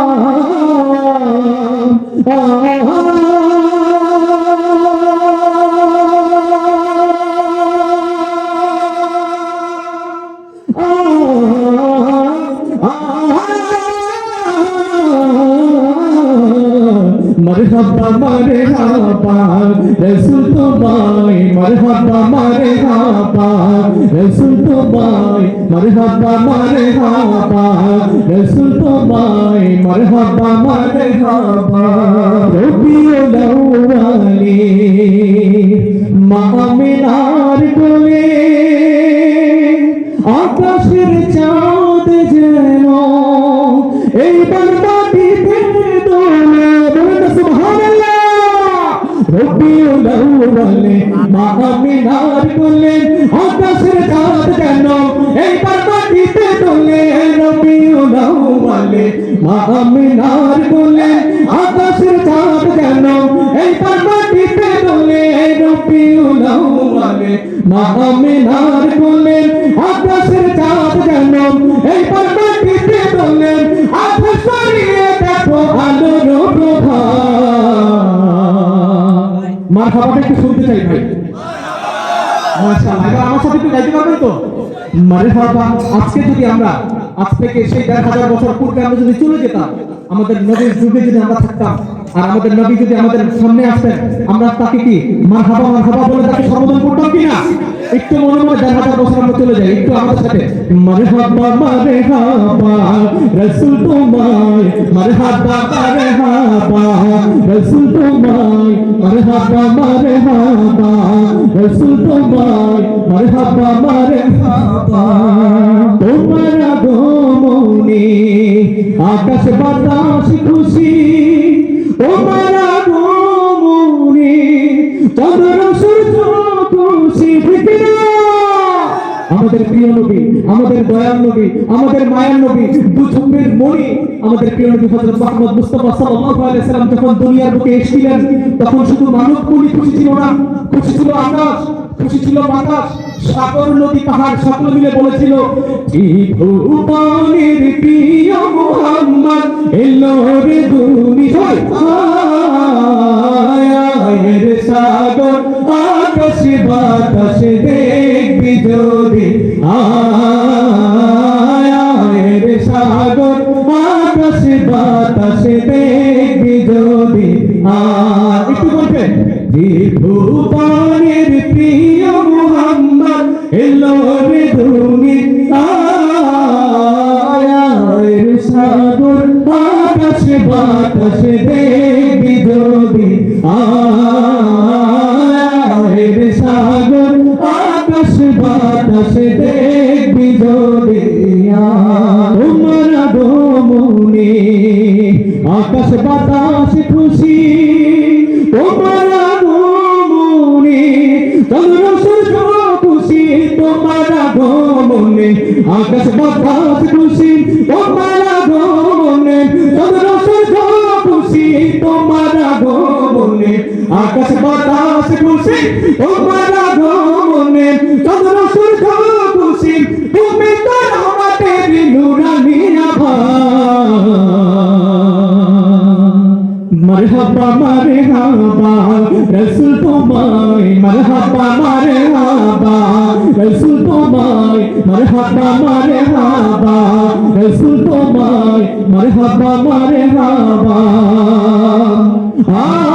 Oh, oh, oh, oh. मरहबा मारे हापा रसूल तो बाई मरहबा मारे हापा रसूल तो बाई मरहबा मारे हापा रसूल तो बाई मरहबा मारे हापा रबी लहू আমিনার কোলে আকাশের চাঁদ যেন এইবার মাটিতে দোলে রবিউল আউয়ালে মা আমিনার কোলে আকাশের চাঁদ যেন এইবার মাটিতে দোলে রবিউল আউয়ালে মা আমিনার কোলে আকাশের চাঁদ যেন এইবার মাটিতে দোলে আকাশ সরিয়ে দেখো আলোর প্রভা মার খাবারটা একটু শুনতে চাই ভাই। একটু আমাদের যুগে যদি আমরা থাকতাম, আর আমাদের নবী যদি আমাদের সামনে আসতেন, আমরা তাকে কি মার হাবা মার হাবা বলে তাকে সম্বোধন করতাম কি না একটু মনে মনে দেড় হাজার বছর আমরা চলে যাই, একটু আমাদের সাথে। মারে হাবা মারে হাবা রসুল তোমায় মারে হাবা মারে হাবা রসুল তোমায় মারে হাবা মারে হাবা রসুল তোমায় মারে হাবা মারে হাবা তোমার আগমনে আকাশ বাতাস খুশি তোমার আগমনে চন্দ্র সূর্য খুশি না? আমাদের প্রিয় নবী, আমাদের দয়াল নবী, আমাদের মায়ের নবী দু চোখের মণি, আমাদের প্রিয় নবী হযরত মুহাম্মদ মুস্তাফা সাল্লাল্লাহু আলাইহি সাল্লাম যখন দুনিয়ার বুকে এসেছিলেন, তখন শুধু মানব কুলি খুশি ছিল না, খুশি ছিল আকাশ, খুশি ছিল বাতাস। সাগর নদী পাহাড় সকল মিলে বলেছিল ভূপানের প্রিয় মুহাম্মদ, এলো রে দুনিয়ায় রে সাগর, আকাশ বাতাস যদি আয় রে সাগর, আকাশ বাতাস দেখবি যদি একটু বলবেন যে ভূপানের প্রিয় মুহাম্মদ, এলো রে দুনিয়ায় রে সাগর, আকাশ বাতাস দেখবি যদি আয়। বাতাস দেখবি যদি তোমার আগমনে আকাশ বাতাস খুশি তোমার আগমনে চন্দ্র সূর্য খুশি তোমার আগমনে আকাশ বাতাস খুশি তোমার আগমনে চন্দ্র সূর্য খুশি তোমার আগমনে আকাশ বাতাস খুশি তোমার আগমনে চন্দ্র সূর্য খুশি তুমি তো আমাদের নুরানি আভা মরহবা মরহবা, রসুল তোমায়, মরহবা মরহবা, রসুল তোমায়, মরহবা মরহবা, রসুল তোমায়, মরহবা মরহবা। আ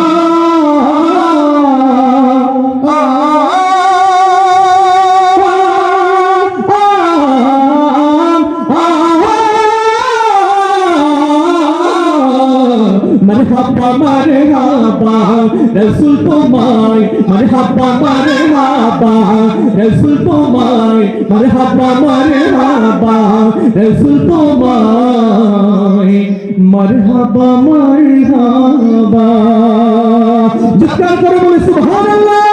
রসুল তোমায় মরহবা মরহবা রসুল তোমায় মরহবা মরহবা রসুল তোমায় মরহবা মরহবা জিজ্ঞাসা করে বলে, সুবহানাল্লাহ।